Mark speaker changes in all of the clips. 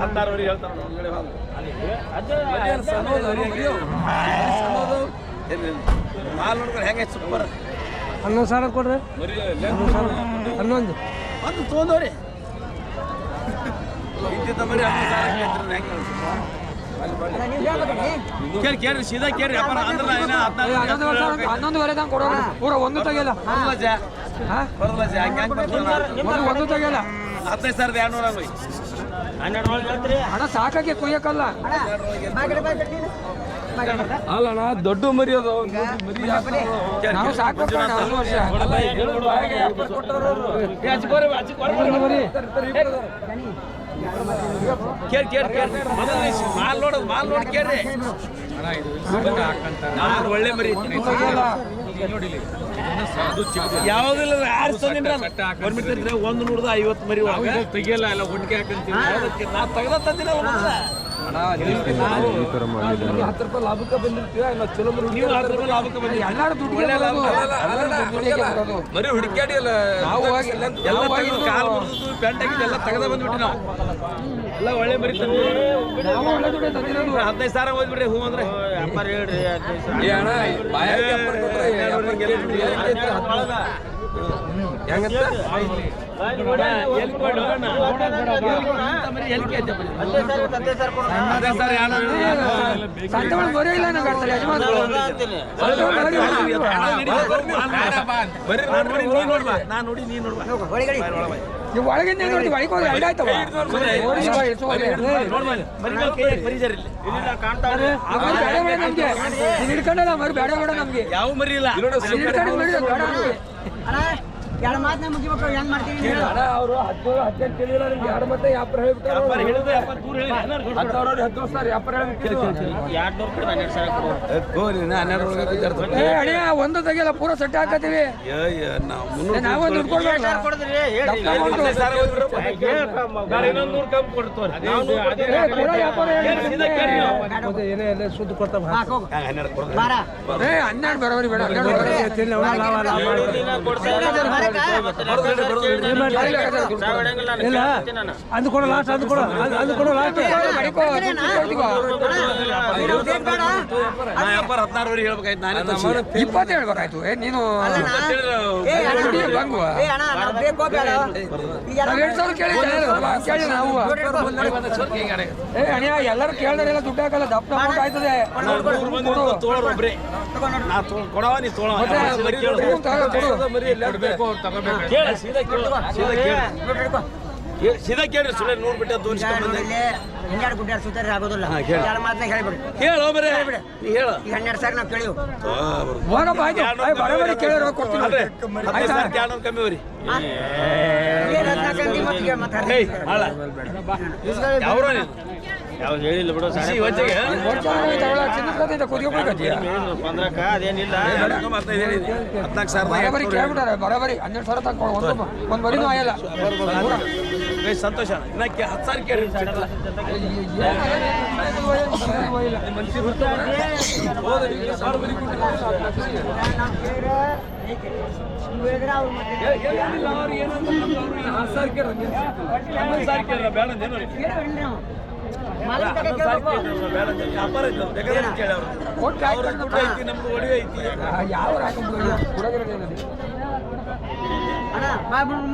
Speaker 1: ಹತ್ತಾರುವರೆಗೆ ಹೇಳ್ತಾರೆ. ಮಾಲ್ ನೋಡ್ಕೊಂಡು ಹೆಂಗೆ ಸೂಪರ್
Speaker 2: ಹನ್ನೊಂದು ಸಾವಿರ ಕೊಡ್ರಿ. ಹನ್ನೊಂದು
Speaker 1: ಒಂದು ತೊಗೊಂಡವ್ರಿ ಮರಿ ಹತ್ತು ಸಾವಿರ ಹೆಂಗೆ? ಕೇಳಿ ಕೇಳ್ರಿ ಸೀದಾ ಕೇಳ್ರಿ ಅಪ್ಪ ಅಂದ್ರೆ ಏನ
Speaker 2: ಹನ್ನೊಂದು ವರ್ಷ ಹನ್ನೊಂದುವರೆ ತಂಗ ಕೊಡೋಣ ಪೂರ ಒಂದು ತೆಗಿಯಲ್ಲ ಒಂದು ತೆಗಿಯಲ್ಲ
Speaker 1: ಹದಿನೈದು ಸಾವಿರದ ಎರಡ್ನೂರ
Speaker 2: ಹಣ ಸಾಕಾಗಿ ಕುಯ್ಯಕ್ಕಲ್ಲ
Speaker 3: ಅಲ್ಲಣ್ಣ ದೊಡ್ಡ ಮರಿ ಅದು
Speaker 2: ನಾವು ಸಾಕ್ಬೇಕು ಹತ್ತು ವರ್ಷ ಮರಿ
Speaker 1: ಕೇಳಿ ಕೇಳಿ ಕೇಳಿ. ಮೊದಲು ನೀವು ಮಾಲ್ ನೋಡೋದು ಮಾಲ್ ನೋಡಿ ಕೇಳ್ರಿ. ನಾನು ಒಳ್ಳೆ ಮರಿ ಯಾವ್ದಿಲ್ಲ ತಂದಿಲ್ಲ ಒಂದು ನೂರದ ಐವತ್ತು ಮರಿ ಒಳಗೆ. ತೆಗಿಯಲ್ಲ ಎಲ್ಲ ಗುಂಡಿಗೆ ಹಾಕಂತೀನಿ ನಾ ತೆಗೆದ ತಂದಿನ
Speaker 3: ಹತ್ತು ರೂಪಾಯಿ ಲಾಭಕ್ಕೆ ಬಂದಿರ್ತೀವಿ ಇಲ್ಲ ಚಲೋ
Speaker 1: ನೀವು ಹತ್ತು ರೂಪಾಯಿ ಲಾಭಕ್ಕೆ
Speaker 2: ಎಲ್ಲಾರು ದುಡ್ಡು
Speaker 3: ಮರಿ ಹುಡುಕ್ಯಾಡಿ ಅಲ್ಲ
Speaker 2: ನಾವು ಹೋಗಿ
Speaker 1: ಎಲ್ಲ ತೆಗ್ದು ಕಾಲು ಮುರಿದು ಪ್ಯಾಂಟ್ ಹಾಕಿದ್ದು ಎಲ್ಲ ತೆಗೆದ ಬಂದ್ಬಿಟ್ಟು ನಾವು. ಎಲ್ಲ ಒಳ್ಳೆ ಮರಿ
Speaker 2: ತಂದಿರೋದು
Speaker 1: ಹದಿನೈದು ಸಾವಿರ ಹೋಗ್ಬಿಡ್ರಿ ಹೂ ಅಂದ್ರೆ. ವ್ಯಾಪಾರ ಹೇಳ್ರಿ
Speaker 3: ಏ ಅಣ್ಣ ಹೆಂಗಂತ
Speaker 2: ಇಲ್ಲ.
Speaker 1: ನಾನು ನೋಡಿ ನೀ ನೋಡ್ಬಾ
Speaker 2: ನೀವು ಒಳಗಿಂದ ಏನ್ ನೋಡ್ತೀವಿ ಒಳಗೆ ಬೇಡ ಬೇಡ ನಮ್ಗೆ. ನೀನ್ ಹಿಡ್ಕೊಂಡಲ್ಲ ಮರಿ ಬೇಡ ಬೇಡ ನಮ್ಗೆ.
Speaker 1: ಯಾವ ಮರಿ ಇಲ್ಲ.
Speaker 2: ನೀನ್ ಹಿಡ್ಕೊಂಡು ಮರಿ ಬೇಡ ನಮ್ಗೆ.
Speaker 4: ಎರಡು ಮಾತನ್ನ ಮುಗಿಬೇಕು ಹೆಂಗ್ ಮಾಡ್ತೀವಿ.
Speaker 3: ಅಣ್ಣ ಅವರು ಹದಿನೆಂಟು ನಿಮ್ಗೆ ಎರಡು ಮತ್ತೆ ವ್ಯಾಪಾರ ಹೇಳ್ಬಿಟ್ಟಾರ.
Speaker 1: ವ್ಯಾಪಾರ
Speaker 2: ಒಂದು ತೆಗಿಯಲ್ಲ ಪೂರ ಸೆಟ್ ಹಾಕತ್ತೀವಿ. ಹನ್ನೆರಡು ದುಡ್ಡು.
Speaker 3: ಏನೇ ಎಲ್ಲ ಸುದ್ದಿ.
Speaker 2: ಏ ಹನ್ನೆರಡು ಬರೋರಿ ಬೇಡ. ಹನ್ನೆರಡು
Speaker 4: ಬರಕ್ಕ?
Speaker 2: ಇಲ್ಲ
Speaker 3: ಅಂದು ಕೊಡು ಲಾಸ್ಟ್ ಅಂದು ಕೊಡು
Speaker 4: ನೀನು?
Speaker 1: ನಾ ವ್ಯಾಪಾರ ಹದಿನಾರುವರೆಗೆ ಹೇಳ್ಬೇಕಾಯ್ತು ನಾನೇ.
Speaker 2: ಇಪ್ಪತ್ತು ಹೇಳ್ಬೇಕಾಯ್ತು. ಏ ನೀನು
Speaker 4: ನಾವ್
Speaker 2: ಎರಡ್ ಸಾವಿರ ಕೇಳಿ ಕೇಳಿ ನಾವು. ಏ ಅಣ್ಣ ಎಲ್ಲರೂ ಕೇಳಿದ್ರೆಲ್ಲ ದುಡ್ಡು ಹಾಕಲ್ಲ ದಪ್ಪ ಆಯ್ತದೆ.
Speaker 1: ಮೂರು ಮಂದಿ ತೊಗೊಳೋರು ಒಬ್ರೇ. ನಾ ತೊಗೊಳ್- ಕೊಡವ ನೀ ತೊಗೊಳವ.
Speaker 2: ಮತ್ತೆ
Speaker 1: ಸೀದಾ ಕೇಳು.
Speaker 2: ತಗೋ, ಕೊಡು.
Speaker 1: ಕೇಳು, ಸೀದಾ ಕೇಳು. ಸೀದಾ ಕೇಳು. ಸೀದಾ ಕೇಳ್ರಿ ಸುಳ್ಳೆ ನೂರು ಬಿಟ್ಟು ಬಂದೆ
Speaker 4: ಇಲ್ಲಿ ಹಿಂಗಾಡು ಸುತ್ತಾರ ಆಗೋದಿಲ್ಲ. ಎರಡು ಮಾತನ್ನ ಹೇಳ್ಬಿಡಿ
Speaker 1: ಹೇಳು ಬರೇ ನೀ ಹೇಳು
Speaker 4: ಈಗ ಹನ್ನೆರಡು ಸಾವಿರ ನಾವು ಕೇಳಿವು
Speaker 2: ಹೋಗಪ್ಪ ಆಯ್ತು ಬರೋಬರಿ ಕೇಳಿರೋ ಕೊಡ್ತೀನಿ
Speaker 1: ಹದಿನೈದು ಸಾವಿರಕ್ಕೆ ಎರಡ್ನೂರು ಕಮ್ಮಿ
Speaker 4: ಮತ್ತಿಗೆ ಮತ್ತೆ
Speaker 1: ಏಯ್ ಮಾಡ ಯಾವ್ರೋ ನೀನು ಯಾವ್ದು ಹೇಳಿಲ್ಲ ಬಿಡು ಸಾಡಿ ಪಂದ್ರಕ್ಕ ಅದೇನಿಲ್ಲ ಹದಿನಾಲ್ಕು
Speaker 2: ಬರೋಬರಿ ಕೇಳ್ಬಿಟ್ಟಾರೆ ಬರೋಬರಿ ಹನ್ನೆರಡು ಸಾವಿರ ತಕ್ಕ ಒಂದು ಒಂದು ಬರೀನೂ ಆಯಲ್ಲ
Speaker 1: ಸಂತೋಷ ಇನ್ನಕ್ಕೆ ಹತ್ತು ಸಾವಿರ ಕೇಳಿ
Speaker 4: ಹೇಳಿದ್ರೆ ಏನಂತ ಮತ್ತೆ
Speaker 1: ಹನ್ನೊಂದು ಸಾವಿರ ಕೇಳಿ ಬೇಡ
Speaker 4: ಮುಂದೆ.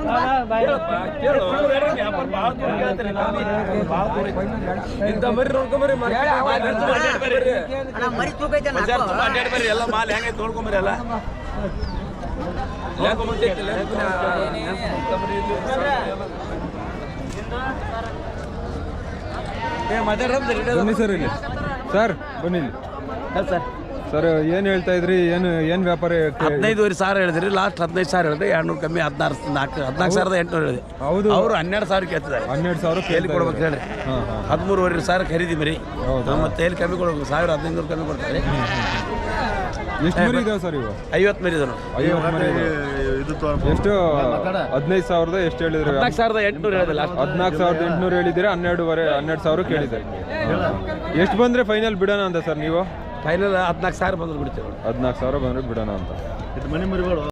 Speaker 3: ಇಂಥ ಮರಿ ನೋಡ್ಕೊಂಬರಿ
Speaker 1: ಬರ್ರಿ. ಎಲ್ಲ ಮಾಲ್ ಹೆಂಗೈತೆ ನೋಡ್ಕೊಂಬರ್ರಿ ಎಲ್ಲ.
Speaker 5: ಬನ್ನಿ ಸರ್ ಇಲ್ಲಿ. ಸರ್ ಬನ್ನಿ ಇಲ್ಲಿ.
Speaker 1: ಸರ್.
Speaker 5: ಸರ್ ಏನು ಹೇಳ್ತಾ ಇದ್ರಿ? ಏನು ಏನು ವ್ಯಾಪಾರ
Speaker 1: ಹದಿನೈದುವರೆ ಸಾವಿರ ಹೇಳಿದ್ರಿ ಲಾಸ್ಟ್ ಹದಿನೈದು ಸಾವಿರ ಹೇಳಿದ್ರೆ ಎರಡ್ನೂರು ಕಮ್ಮಿ ಹದಿನಾರು ನಾಲ್ಕು ಹದಿನಾಲ್ಕು ಸಾವಿರದ ಎಂಟುನೂರು ಹೇಳಿದೆ.
Speaker 5: ಹೌದು.
Speaker 1: ಅವರು ಹನ್ನೆರಡು ಸಾವಿರ ಕೇಳ್ತಿದ್ದಾರೆ.
Speaker 5: ಹನ್ನೆರಡು ಸಾವಿರ ಕೇಳಿ
Speaker 1: ಕೊಡ್ಬೇಕು
Speaker 5: ಹೇಳಿ
Speaker 1: ಹದಿಮೂರುವರೆ ಸಾವಿರ ಖರೀದಿ
Speaker 5: ಬರೀ?
Speaker 1: ಮತ್ತೆ ಎಲ್ಲಿ ಕಮ್ಮಿ ಕೊಡ್ಬೇಕು ಸಾವಿರ ಹದಿನೈದು ಕಮ್ಮಿ ಕೊಡ್ತಾರೆ.
Speaker 5: ಎಷ್ಟು ಮರಿ ಇದಾವೆ ಸರ್ ಇವು?
Speaker 1: ಐವತ್ತು ಮರಿ ಇದಾವೆ
Speaker 5: ಐವತ್ತು ಮರಿ ಇದಾವೆ. ಎಷ್ಟು? ಹದಿನೈದು ಸಾವಿರದ ಎಷ್ಟು ಹೇಳಿದ್ರೆ?
Speaker 1: ಹದಿನಾಲ್ಕು ಸಾವಿರದ ಎಂಟುನೂರು ಹೇಳಿದೆ ಲಾಸ್ಟ್
Speaker 5: ಹದಿನಾಲ್ಕು ಸಾವಿರದ ಎಂಟುನೂರು ಹೇಳಿದ್ದೀರಾ? ಹನ್ನೆರಡುವರೆ ಹನ್ನೆರಡು ಸಾವಿರ ಕೇಳಿದ್ದಾರೆ ಎಷ್ಟು ಬಂದರೆ ಫೈನಲ್ ಬಿಡೋಣ ಅಂತ ಸರ್ ನೀವು?
Speaker 1: ಫೈನಲ್ ಹದಿನಾಲ್ಕು ಸಾವಿರ ಬಂದ್ರೆ ಬಿಡ್ತೇವೆ
Speaker 5: ಹದಿನಾಲ್ಕು ಸಾವಿರ ಬಂದರೆ ಬಿಡೋಣ ಅಂತ.